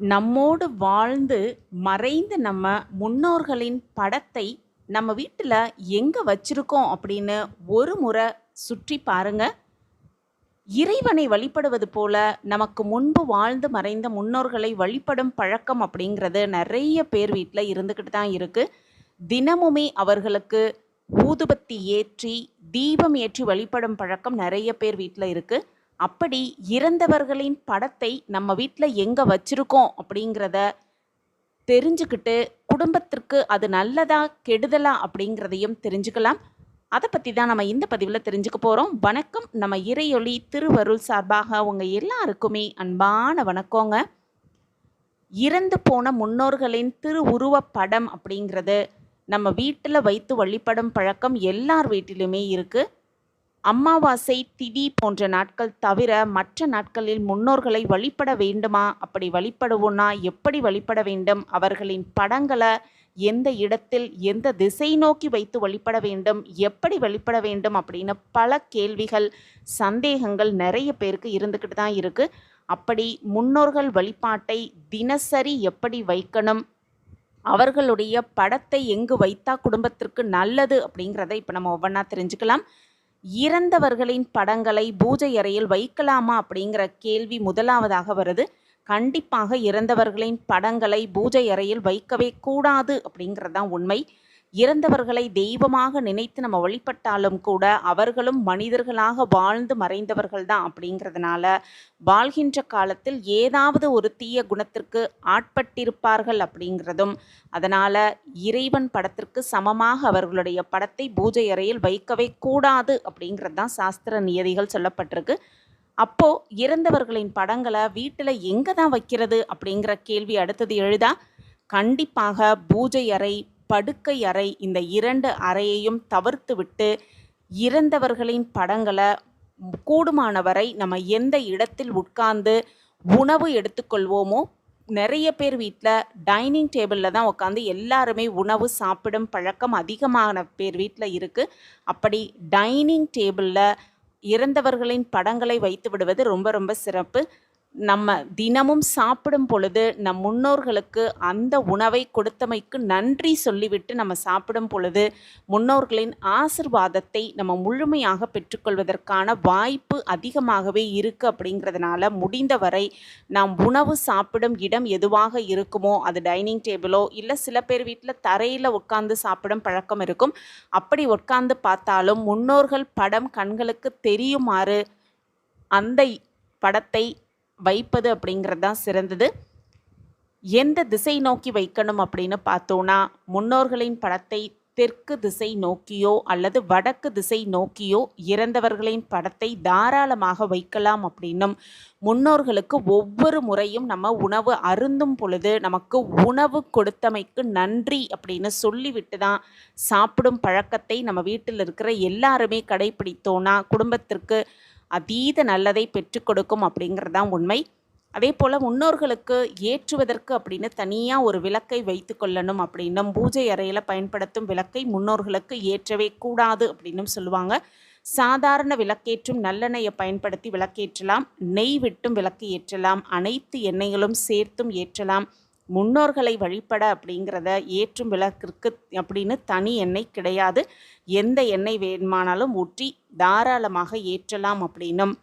நம்மோடு வாழ்ந்து மறைந்து நம்ம முன்னோர்களின் படத்தை நம்ம வீட்டில் எங்கே வச்சிருக்கோம் அப்படின்னு ஒரு முறை சுற்றி பாருங்க. இறைவனை வழிபடுவது போல நமக்கு முன்பு வாழ்ந்து மறைந்த முன்னோர்களை வழிபடும் பழக்கம் அப்படிங்கிறது நிறைய பேர் வீட்டில் இருந்துக்கிட்டு தான் இருக்குது தினமுமே அவர்களுக்கு ஊதுபத்தி ஏற்றி தீபம் ஏற்றி வழிபடும் பழக்கம் நிறைய பேர் வீட்டில் இருக்குது அப்படி இறந்தவர்களின் படத்தை நம்ம வீட்டில் எங்கே வச்சுருக்கோம் அப்படிங்கிறத தெரிஞ்சுக்கிட்டு குடும்பத்திற்கு அது நல்லதா கெடுதலா அப்படிங்கிறதையும் தெரிஞ்சுக்கலாம். அதை பற்றி தான் நம்ம இந்த பதிவில் தெரிஞ்சுக்க போகிறோம் வணக்கம். நம்ம இறையொளி திருவருள் சார்பாக உங்கள் எல்லாருக்குமே அன்பான வணக்கங்க. இறந்து போன முன்னோர்களின் திருவுருவப் படம் அப்படிங்கிறது நம்ம வீட்டில் வைத்து வழிபடும் பழக்கம் எல்லார் வீட்டிலுமே இருக்குது அமாவாசை திதி போன்ற நாட்கள் தவிர மற்ற நாட்களில் முன்னோர்களை வழிபட வேண்டுமா? அப்படி வழிபடுவோன்னா எப்படி வழிபட வேண்டும்? அவர்களின் படங்களை எந்த இடத்தில் எந்த திசை நோக்கி வைத்து வழிபட வேண்டும்? எப்படி வழிபட வேண்டும்? அப்படின்னு பல கேள்விகள் சந்தேகங்கள் நிறைய பேருக்கு இருந்துக்கிட்டு தான் இருக்குது அப்படி முன்னோர்கள் வழிபாட்டை தினசரி எப்படி வைக்கணும்? அவர்களுடைய படத்தை எங்கு வைத்தா குடும்பத்திற்கு நல்லது? அப்படிங்கிறத இப்போ நம்ம ஒவ்வொன்றா தெரிஞ்சுக்கலாம். இறந்தவர்களின் படங்களை பூஜை அறையில் வைக்கலாமா அப்படிங்கிற கேள்வி முதலாவதாக வருது. கண்டிப்பாக இறந்தவர்களின் படங்களை பூஜை அறையில் வைக்கவே கூடாது அப்படிங்கிறது தான் உண்மை. இறந்தவர்களை தெய்வமாக நினைத்து நம்ம வழிபட்டாலும் கூட அவர்களும் மனிதர்களாக வாழ்ந்து மறைந்தவர்கள் தான் அப்படிங்கிறதுனால வாழ்கின்ற காலத்தில் ஏதாவது ஒரு தீய குணத்திற்கு ஆட்பட்டிருப்பார்கள் அப்படிங்கிறதும் அதனால் இறைவன் படத்திற்கு சமமாக அவர்களுடைய படத்தை பூஜை அறையில் வைக்கவே கூடாது அப்படிங்கிறது தான் சாஸ்திர நியதிகள் சொல்லப்பட்டிருக்கு. அப்போது இறந்தவர்களின் படங்களை வீட்டில் எங்கே தான் வைக்கிறது அப்படிங்கிற கேள்வி அடுத்தது எழுதா கண்டிப்பாக பூஜை அறை படுக்கை அறை இந்த இரண்டு அறையையும் தவிர்த்துவிட்டு இறந்தவர்களின் படங்களை கூடுமானவரை நம்ம எந்த இடத்தில் உட்கார்ந்து உணவு எடுத்துக்கொள்வோமோ நிறைய பேர் வீட்டில் டைனிங் டேபிளில் தான் உட்காந்து எல்லாருமே உணவு சாப்பிடும் பழக்கம் அதிகமான பேர் வீட்டில் இருக்குது அப்படி டைனிங் டேபிளில் இறந்தவர்களின் படங்களை வைத்து விடுவது ரொம்ப ரொம்ப சிறப்பு. நம்ம தினமும் சாப்பிடும் பொழுது நம் முன்னோர்களுக்கு அந்த உணவை கொடுத்தமைக்கு நன்றி சொல்லிவிட்டு நம்ம சாப்பிடும் பொழுது முன்னோர்களின் ஆசிர்வாதத்தை நம்ம முழுமையாக பெற்றுக்கொள்வதற்கான வாய்ப்பு அதிகமாகவே இருக்குது அப்படிங்கிறதுனால முடிந்தவரை நாம் உணவு சாப்பிடும் இடம் எதுவாக இருக்குமோ அது டைனிங் டேபிளோ இல்லை சில பேர் வீட்டில் தரையில் உட்காந்து சாப்பிடும் பழக்கம் இருக்கும். அப்படி உட்காந்து பார்த்தாலும் முன்னோர்கள் படம் கண்களுக்கு தெரியுமாறு அந்த படத்தை வைப்பது அப்படிங்கிறது தான் சிறந்தது. எந்த திசை நோக்கி வைக்கணும் அப்படின்னு பார்த்தோன்னா முன்னோர்களின் படத்தை தெற்கு திசை நோக்கியோ அல்லது வடக்கு திசை நோக்கியோ இறந்தவர்களின் படத்தை தாராளமாக வைக்கலாம் அப்படின்னும் முன்னோர்களுக்கு ஒவ்வொரு முறையும் நம்ம உணவு அருந்தும் பொழுது நமக்கு உணவு கொடுத்தமைக்கு நன்றி அப்படின்னு சொல்லிவிட்டு தான் சாப்பிடும் பழக்கத்தை நம்ம வீட்டில் இருக்கிற எல்லாருமே கடைபிடித்தோன்னா குடும்பத்திற்கு அதீத நல்லதை பெற்றுக் கொடுக்கும் அப்படிங்கிறது தான் உண்மை. அதே போல் முன்னோர்களுக்கு ஏற்றுவதற்கு அப்படின்னு தனியாக ஒரு விளக்கை வைத்து கொள்ளணும் அப்படின்னும் பூஜை அறையில் பயன்படுத்தும் விளக்கை முன்னோர்களுக்கு ஏற்றவே கூடாது அப்படின்னும் சொல்லுவாங்க. சாதாரண விளக்கேற்றும் நல்லெண்ணெயை பயன்படுத்தி விளக்கேற்றலாம். நெய் விட்டும் விளக்கு ஏற்றலாம். அனைத்து எண்ணெய்களும் சேர்த்தும் ஏற்றலாம். முன்னோர்களை வழிபட அப்படிங்கிறத ஏற்றும் விளக்கிற்கு அப்படின்னு தனி எண்ணெய் கிடையாது. எந்த எண்ணெய் வேணுமானாலும் ஊற்றி தாராளமாக ஏற்றலாம் அப்படின்னும்.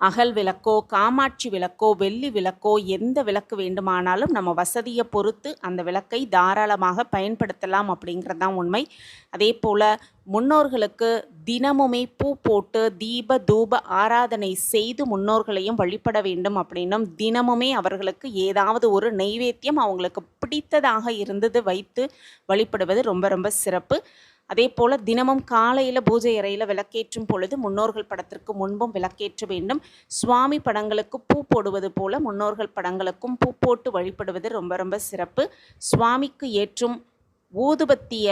அகல் விளக்கோ காமாட்சி விளக்கோ வெள்ளி விளக்கோ எந்த விளக்கு வேண்டுமானாலும் நம்ம வசதியை பொறுத்து அந்த விளக்கை தாராளமாக பயன்படுத்தலாம் அப்படிங்கிறது தான் உண்மை. அதே போல் முன்னோர்களுக்கு தினமுமே பூ போட்டு தீப தூப ஆராதனை செய்து முன்னோர்களையும் வழிபட வேண்டும் அப்படின்னும் தினமுமே அவர்களுக்கு ஏதாவது ஒரு நெய்வேத்தியம் அவங்களுக்கு பிடித்ததாக இருந்தது வைத்து வழிபடுவது ரொம்ப ரொம்ப சிறப்பு. அதே போல் தினமும் காலையில் பூஜை அறையில் விளக்கேற்றும் பொழுது முன்னோர்கள் படத்திற்கு முன்பும் விளக்கேற்ற வேண்டும். சுவாமி படங்களுக்கு பூ போடுவது போல முன்னோர்கள் படங்களுக்கும் பூ போட்டு வழிபடுவது ரொம்ப ரொம்ப சிறப்பு. சுவாமிக்கு ஏற்றும் ஊதுபத்திய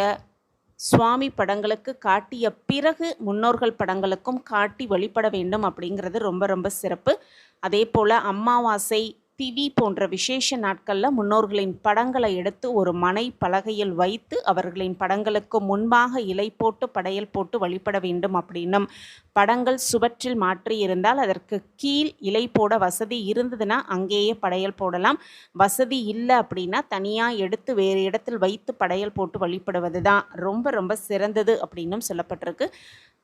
சுவாமி படங்களுக்கு காட்டிய பிறகு முன்னோர்கள் படங்களுக்கும் காட்டி வழிபட வேண்டும் அப்படிங்கிறது ரொம்ப ரொம்ப சிறப்பு. அதே போல் அமாவாசை திதி போன்ற விசேஷ நாட்களில் முன்னோர்களின் படங்களை எடுத்து ஒரு மனை பலகையில் வைத்து அவர்களின் படங்களுக்கு முன்பாக இலை போட்டு படையல் போட்டு வழிபட வேண்டும் அப்படின்னும் படங்கள் சுவற்றில் மாற்றி இருந்தால் அதற்கு கீழ் இலை போட வசதி இருந்ததுன்னா அங்கேயே படையல் போடலாம். வசதி இல்லை அப்படின்னா தனியாக எடுத்து வேறு இடத்தில் வைத்து படையல் போட்டு வழிபடுவது தான் ரொம்ப ரொம்ப சிறந்தது அப்படின்னும் சொல்லப்பட்டிருக்கு.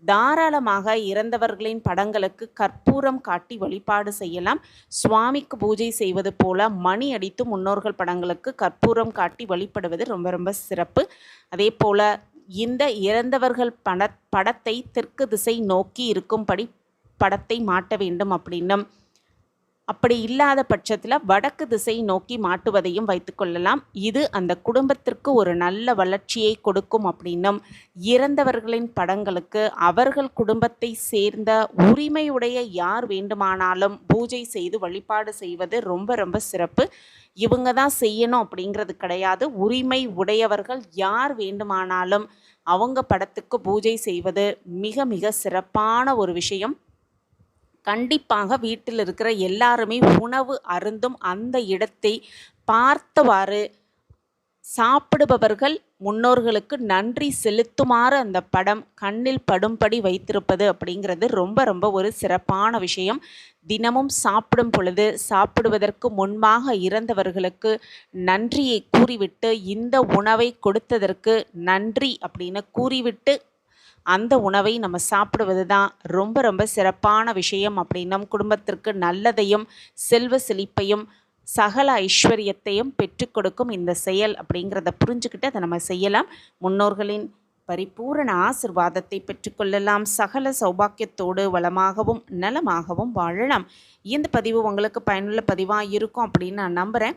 தாராளமாக இறந்தவர்களின் படங்களுக்கு கற்பூரம் காட்டி வழிபாடு செய்யலாம். சுவாமிக்கு பூஜை செய்வது போல மணி அடித்து முன்னோர்கள் படங்களுக்கு கற்பூரம் காட்டி வழிபடுவது ரொம்ப ரொம்ப சிறப்பு. அதே போல இந்த இறந்தவர்கள் பட படத்தை தெற்கு திசை நோக்கி இருக்கும்படி படத்தை மாட்ட வேண்டும் அப்படின்னும் அப்படி இல்லாத பட்சத்தில் வடக்கு திசை நோக்கி மாட்டுவதையும் வைத்துக்கொள்ளலாம் இது அந்த குடும்பத்திற்கு ஒரு நல்ல வளர்ச்சியை கொடுக்கும் அப்படின்னும் இறந்தவர்களின் படங்களுக்கு அவர்கள் குடும்பத்தை சேர்ந்த உரிமையுடைய யார் வேண்டுமானாலும் பூஜை செய்து வழிபாடு செய்வது ரொம்ப ரொம்ப சிறப்பு. இவங்க தான் செய்யணும் அப்படிங்கிறது கிடையாது. உரிமை உடையவர்கள் யார் வேண்டுமானாலும் அவங்க படத்துக்கு பூஜை செய்வது மிக மிக சிறப்பான ஒரு விஷயம். கண்டிப்பாக வீட்டில் இருக்கிற எல்லாருமே உணவு அருந்தும் அந்த இடத்தை பார்த்தவாறு சாப்பிடுபவர்கள் முன்னோர்களுக்கு நன்றி செலுத்துமாறு அந்த படம் கண்ணில் படும்படி வைத்திருப்பது அப்படிங்கிறது ரொம்ப ரொம்ப ஒரு சிறப்பான விஷயம். தினமும் சாப்பிடும் பொழுது சாப்பிடுவதற்கு முன்பாக இறந்தவர்களுக்கு நன்றியை கூறிவிட்டு இந்த உணவை கொடுத்ததற்கு நன்றி அப்படின்னு கூறிவிட்டு அந்த உணவை நம்ம சாப்பிடுவது தான் ரொம்ப ரொம்ப சிறப்பான விஷயம். அப்படின்னும் குடும்பத்திற்கு நல்லதையும் செல்வ செழிப்பையும் சகல ஐஸ்வர்யத்தையும் பெற்றுக் கொடுக்கும் இந்த செயல் அப்படிங்கிறத புரிஞ்சுக்கிட்டு அதை நம்ம செய்யலாம். முன்னோர்களின் பரிபூரண ஆசிர்வாதத்தை பெற்றுக்கொள்ளலாம் சகல சௌபாக்கியத்தோடு வளமாகவும் நலமாகவும் வாழலாம். இந்த பதிவு உங்களுக்கு பயனுள்ள பதிவாக இருக்கும் அப்படின்னு நான் நம்புகிறேன்